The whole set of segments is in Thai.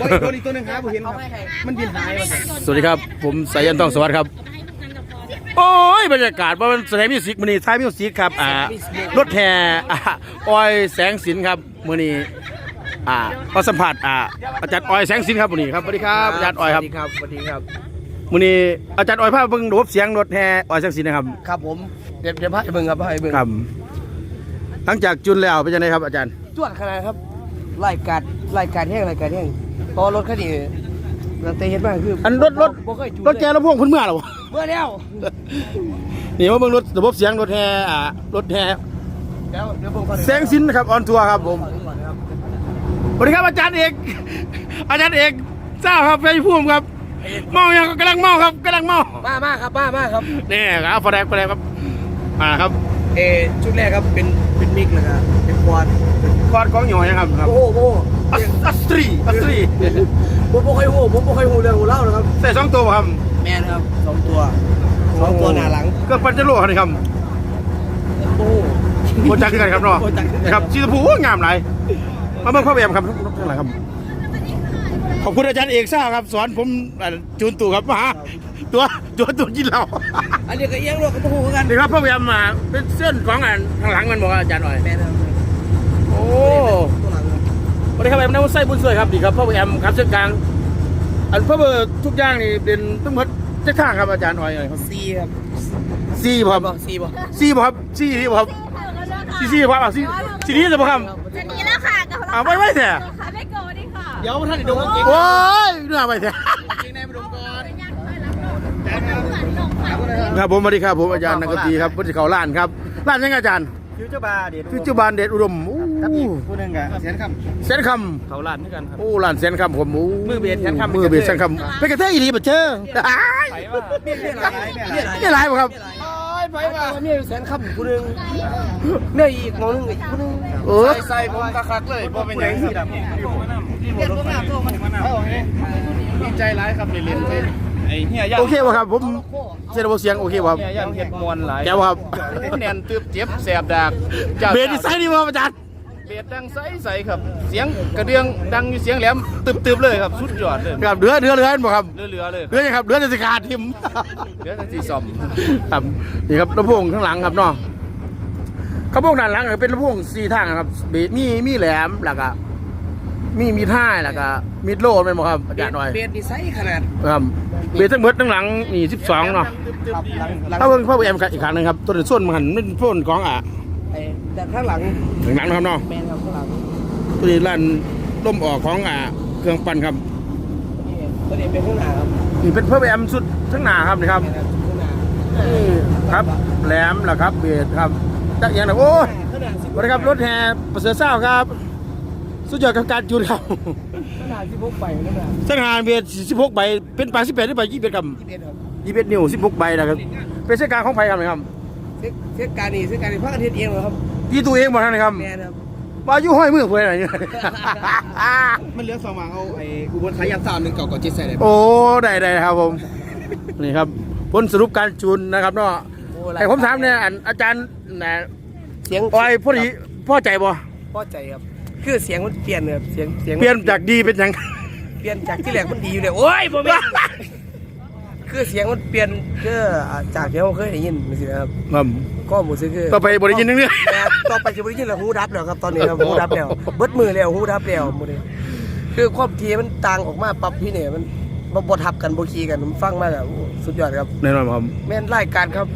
บอยตัวนี้ตัวหนึงครับผมเห็นครับ มันบินหายมาสิสวัสดีครับ ผมสายันต้องสวัสดิ์ครับ โอ้ยบรรยากาศว่ามันแสดงมิวสิกมือนี้ท้ายมิวสิกครับอ่ารถแห่อ่าออยแสงสินครับมือนี้อ่าก็สัมผัสอ่าอาจารย์ออยแสงสินครับมือนี้ครับสวัสดีครับอาจารย์ออยครับสวัสดีครับสวัสดีครับ มือนี้อาจารย์ออยพาเบิ่งระบบเสียงรถแห่ออยแสงสินนะครับครับผม เดี๋ยวเดี๋ยวพาไปเบิ่งครับพาไปเบิ่งครับหลังจากจุนแล้วเป็นยังไงครับอาจารย์ จวดขนาดครับรายกา รรายการแห้งรายการแห้งเพอรถคันนี้ตั้งแต่เห็นมาคืออันรถรถบ่เคยจูนรถแกรถพ่วงเพิ่นเมื่อหรอวะ เมื่อแล้วนี่ว่าเบิ่งรถระบบเสียงรถแห่อ่ารถแห่เดี๋ยวเดี๋ยวผมขอแสงสินนะครับออนทัวร์ครับผมสวัสดีครับอาจารย์เอกอาจารย์เอกเจ้าครับไปพุ่มครับ เมายังกำลังเมาครับกำลังเมามามาครับมามาครับ นี่ครับฟอแดกฟอแดกครับมาครับเออชุดแรกครับเป็นเป็นมิกเลยครับเป็นควอดคอดกองหน่อยนะครับครับโอ้โหโอ้โห อัสอัสตรีอัสตรีผมบ่เคยหูผมบ่เคยหูเรื่องหูเล่านะครับใส่สองตัวครับแมนครับสองตัวสองตัวหน้าหลังก็ปันจะโลครับนี่ครับโอ้โหโคจักคือกันครับเนาะโคจักคือกันนะครับชีสผูงามหลายมาเบิ่งพ่อแบมครับทั้งหลายครับขอบคุณอาจารย์เอกซ่าครับสอนผมอ่าจูนตู่ครับมาตัวตัวตัวกินเหล้าอันนี้ก็เอียงรถกับหูกันนี่ครับพ่อแบมมาเป็นเส้นของอันข้างหลังมันบอกว่าอาจารย์หน่อยแมนครับโอ้ตั วหลังครับสวัสดีครับแอมน้ำไส้บุญสวยครับดีครับพ่อแอมครับเส้นกลางอันพ่อเบอร์ทุกอย่างนี่เป็นต้องหมดเจ้าข้างครับอาจารย์หน่อยครับซีครับซีบ่ครับบอกซีบอกซีบ่ครับซีนี่บ่ครับซีซีบ่ครับอะซีซีนี้จะบ่ครับจะหนีแล้วค่ะกับเราอ่าไว้ไว้แท้ค่ะไม่โกรธดิค่ะเดี๋ยวท่านดมกางเกงโอ้ยเนื้อไว้แท้เกงในมาดมก่อนครับผมสวัสดีครับผมอาจารย์นักดนตรีครับพุทธเขาล้านครับล้านยังไงอาจารย์ฟิวเจอร์บาร์เด็ดฟิวเจอร์บานเดชอุดมโอ้ ครับอีกผู้หนึงอะเสียนคแสนคำเขาลานด้วยกันครับำโอ้ล้านแสนคำผมโอ้มือเบสแสนคำ มือเบสแสนคำเป็นกระเทยอีหลีบ่เจอไปว่าเมียเมียหลายเมียหลายนี่หลายบ่ครับ ไปว่าเมียแสนคำผู้หนึงเมียอีกหมอหนึงอีกผู้หนึงเออ ใส่ผมคักๆเลยบ่เป็นหยังสิครับที่ผมรถไฟดีใจร้ายครับเล่นๆเลยไอ้เฮียย่าโอเคป่ะครับ ผมเสียงระบบเสียงโอเคป่ะครับเฮียย่าเฮ็ดมวนหลายแก้วครับ แน่นตึบเจ็บแสบดากจ้าเบสดีไซน์ดีป่ะครับอาจารย์ เบสดังใสๆครับ เสียงกระเดื่องดังอยู่เสียงแหลมตึบๆเลยครับสุดยอดเลยครับเดือเดือเดือบ่ครับเรือๆเลยเดือยังครับเดือจะสิขาดทิมเรือทั้งสี่ซ่อมครับนี่ครับลำโพงข้างหลังครับเนาะกระโปรงด้านหลังเป็นลำโพงสี่ทางนะครับเบสมีมีแหลมแล้วก็มีมีท่ายแล้วก็มีดโล่เป็นบ่ครับอาจารย์หน่อยเบสดีไซน์ขนาดครับเบสทั้งหมดทั้งหลังนี่สิบสองเนาะครับหลังหลังถ้าเพิ่งพ่อแอมอีกครั้งหนึงครับตัวเดือดส้นมันหันเป็นพ่นของอะ ไอ้แต่ข้างหลังหลังนะครับเนาะแมนครับข้างหลังตัวนี้ลั่นล่มออกของอะเครื่องปั่นครับนี่ตัวนี้เป็นข้างหน้าครับนี่เป็นเพิ่มแอมสุดทั้งหนาครับนี่ครับแมนครับข้างหน้านี่ครับแหลมแหละครับเบสครับจักอย่างนะโอ้ยข้างหน้าสิบสวัสดีครับรถแห่ประเสริฐเศร้าครับ สุดยอดกับการจูนครับข้างหน้าสิบหกใบข้างหน้าสังหารเบส16ใบเป็นปลา18หรือใบ21ครับ ยี่สิบเอ็ดครับ21นิ้ว16ใบนะครับเป็นเส้นกลางของไผ่ครับนะครับ เช็คเช็คการนี่เช็คการนี่พักอาทิตย์เองเหรอครับที่ตัวเองหมดทั้งนะครับแมนครับว่าอยู่ห้อยมือเพื่อนอะไรเนี่ยมันเหลือสองหวังเอาไอ้อุบลสายันสามหนึ่งเก่าก่อนเจ็ดใส่เลยโอ้ได้ได้ครับผม นี่ครับผลสรุปการจูนนะครับเนาะไอ้ผมถามเนี่ยอันอาจารย์นะเสียงออยพอดีพอใจบ่พอใจครับคือเสียงมันเปลี่ยนครับเสียงเสียงเปลี่ยนจากดีเป็นหยังเปลี่ยนจากที่แรกมันดีอยู่เลยโอ้ยบ่แม่น คือเสียงมันเปลี่ยนคือจากที่เราเคยได้ยินสินะครับครับก็หมูซื้อคือต่อไปบริยินนึงเนี่ยแม่ต่อไปจะบริยินแล้วหูดับแล้วครับตอนนี้ครับหูดับแล้วเบิดมือแล้วหูดับแล้วหมูนี้คือความทีมันต่างออกมาปรับพี่เนี่ยมันบ่บ่ทับกันบ่คีกันมันฟังมากอะโอ้สุดยอดครับแน่นอนครับแม่นรายการครับ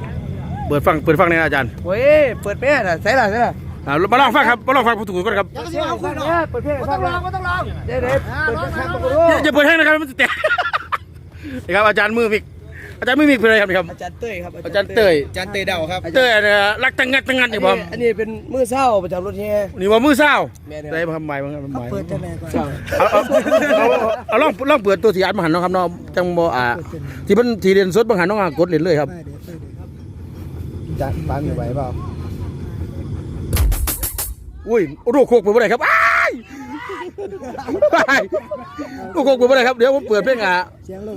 เปิดฟังเปิดฟังในอยอาจารย์เว้ยเปิดแม่น่ะใส่ล่ะใส่ล่ะอ่ามาลองฟังครับมาลองฟังผู้ถูกก่อนครับเปิดเพลงฟังเนี่ยเปิดเพลงฟังลองก็ต้องลองเด้เด้เปิดเพลงฟังก็รู้อย่าอย่าเปิดให้นะครับมันจะแตก นี่ครับอาจารย์มือมิก อาจารย์มือมิกเป็นอะไรครับนี่ครับ อาจารย์เต้ยครับอาจารย์เต้ยอาจารย์เต้ยเดาครับเต้ยเนี่ยรักตั้งงัดตั้งงัดนี่ผมอันนี้เป็นมือเศร้าประจำรถแห่นี่ว่ามือเศร้าแม่นครับได้มาทำไมบ้างครับทำไมเปิดจังได๋ก่อนเอาเอาเอาเอาเอาลองลองเปิดตัวที่อัดมาหันเนาะครับเนาะจังบ่อ่าที่มันที่เรียนสดบางหันเนาะกดเล่นเลยครับจะปานไหวเปล่าอุ้ยโรคโคกเปิดบ่ได้ครับอ้าย อ้ายโรคโคกเปิดบ่ได้ครับ เดี๋ยวผมเปิดเพลงอะเสียงลง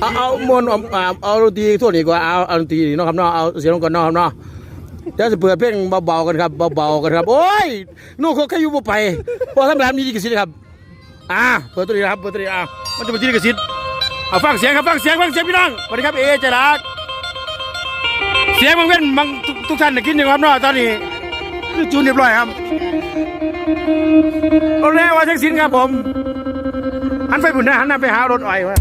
เอาเอามวนเอาเอาดนตรีทั่วนี้กว่าเอาเอาดนตรีนี่นาะครับเนาะเอาเสียงลงก่อนเนาะครับเนาะเดี๋ยวจะเปิดเพลงเบาๆกันครับเบาๆกันครับ โอ้ยโนโคกแค่อยู่บ่ไปเพราะทำร้านมีดีกี่สิครับอ่าเปิดตัวนี้นะครับเปิดตัวนี้อ่ามันจะเป็นที่ลิขสิทธิ์เอาฟังเสียงครับฟังเสียงฟังเสียงพี่น้องสวัสดีครับเอเจรักเสียงบางเว้นบางทุกทุกท่านได้กินอยู่ครับเนาะตอนนี้คือจูนเรียบร้อยครับ รถแรกว่าแท็กซินครับผม หันไปบุญนะหันหน้าไปหารถอ้อยวะ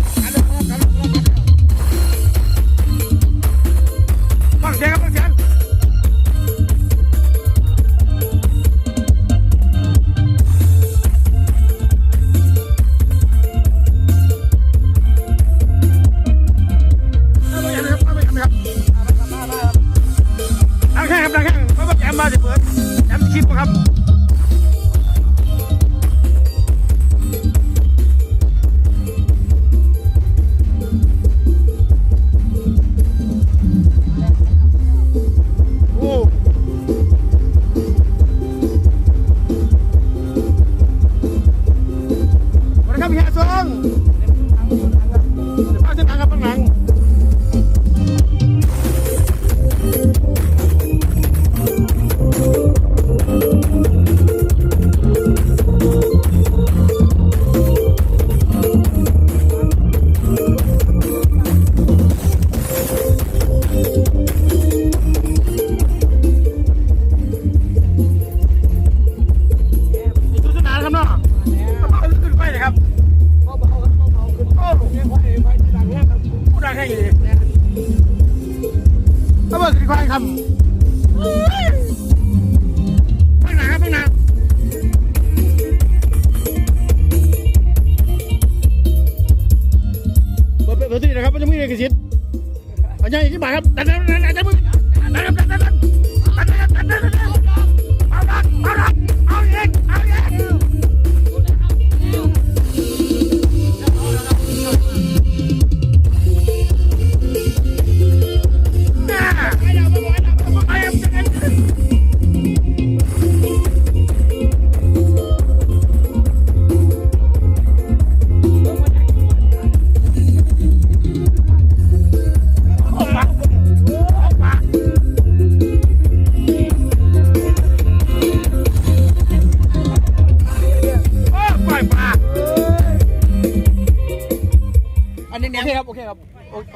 ครับข้างหน้าครับข้างหน้าเปิดเปิดเปิดที่นะครับมันจะมีเอกสิทธิ์เอาอย่างนี้มาครับดันดันดันดันดันมือดันดันดันดันดันดันดันดันดันเอาดันเอาดัน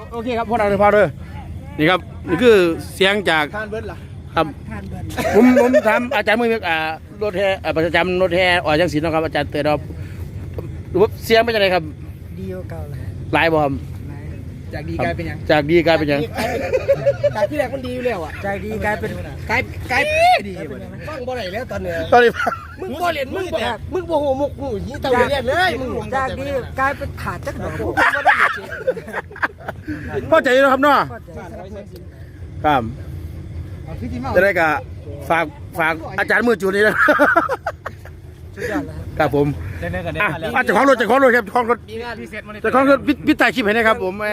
โอโอเคครับพ่อดาวเดพาด้วยนี่ครับนี่คือเสียงจากทานเบิร์ดล่ะครับผมผมถามอาจารย์มืออ่ารถแห่อ่าประจำรถแห่อ่อยจังศิลป์เนาะครับอาจารย์เตือนครับเสียงเป็นยังไงครับ ดีกว่าเก่าเลยหลายบ่ครับ จากดีกลายเป็นยังจากดีกลายเป็นหยัง จากที่แรกมันดีอยู่แล้วอะจากดีกลายเป็นกลายกลายดีฟังบ่ได้แล้วตอนเนี้ยตอนนี้มึงบ่เรียนมึงบ่มึงบ่หัวมุกหูยี่ตะเรียนเลยมึงจากนี้กลายเป็นขาดจักหน่อยพ่อใจแล้วครับเนาะครับจะได้กะฝากฝากอาจารย์มือจูนนี่นะ ครับผมอะอะเจ้าของรถเจ้าของรถครับเจ้าของรถ มีงานพิเศษมาในเจ้าของรถพิพิถ่ายคลิปให้นะครับผมแหม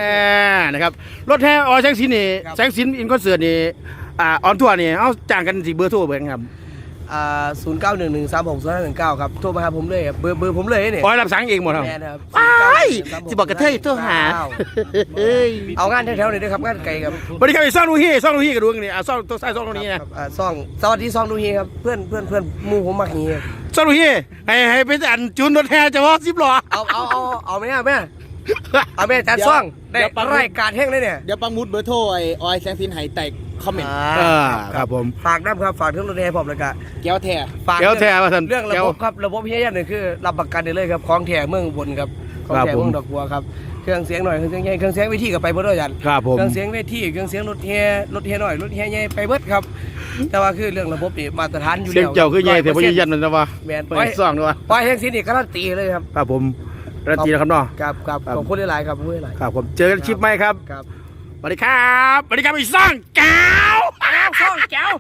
นะครับรถแท้ออแสงสินนี่แสงสินอินคอนเสิร์ตนี่อ่าออนทัวร์นี่เอาจ้างกันสิเบอร์โทรเบอร์ครับอ่าศูนย์เก้าหนึ่งหนึ่งสามหกศูนย์ห้าหนึ่งเก้าครับ โทรมาหาผมเลยครับเบอร์เบอร์ผมเลยเนี่ย ออยรับสั่งเองหมดครับแมนครับว้ายสิบอกกระเทยโทรหาเฮ้ยเอางานแถวๆหน่อยด้วยครับงานไกลครับสวัสดีครับไอ้ซ่องดูฮี่ซ่องดูฮี่กระดวงนี่อะซ่องตัวใส่ซ่องตรงนี้นะ ครับอ่าซองสวัสดีซองดูฮีครับเพื่อนเพื่อนเพื่อนหมู่ผมมักฮีครับ ซ่องดูฮี่ให้ให้ไปอันจูนรถแท้เฉพาะสิบล้อเอาเอาเอาเอาไหมอะแม่เอาแม่จัดซ่องได้รายการแห้งเลยเนี่ยเดี๋ยวปังมุดเบอร์โทรไอ้ออยแซงซินไหแตกคอมเมนต์เออครับผมฝากน้ำครับฝากเครื่องรถแห่ผมเลยกะแก้วแท้ฝากแก้วแท้ว่าท่านเรื่องระแก้บวบครับระบบเฮียยันหนึ่งคือรับประกันได้เลยครับของแท้เมืองอุบนครับของครับแท้ผมเมืองดอกบัวครับ เครื่องเสียงหน่อยเครื่องเสียงใหญ่เครื่องเสียงเวทีกับไปเบิดด้วยยันครับผม เครื่องเสียงเวทีเครื่องเสียงรถแห่รถแห่หน่อยรถแห่ใหญ่ไปเบิดครับ แต่ว่าคือเรื่องระบบนี่มาตรฐานอยู่เสียงแล้วเจ้าคือใหญ่แต่พอ100%ยืนยันมันนะว่าแม่นเปิดซ่องด้วยปล่อยแห่งสินี่การันตีเลยครับครับผมรันตีนะครับเนาะ ครับครับครับ ขอบคุณหลายๆครับขอบคุณหลายครับผมเจอกันคลิปไหมครับๆครับสวัสดีครับสวัสดีครับไอ้ซ่องแก้ว ซ่องแก้ว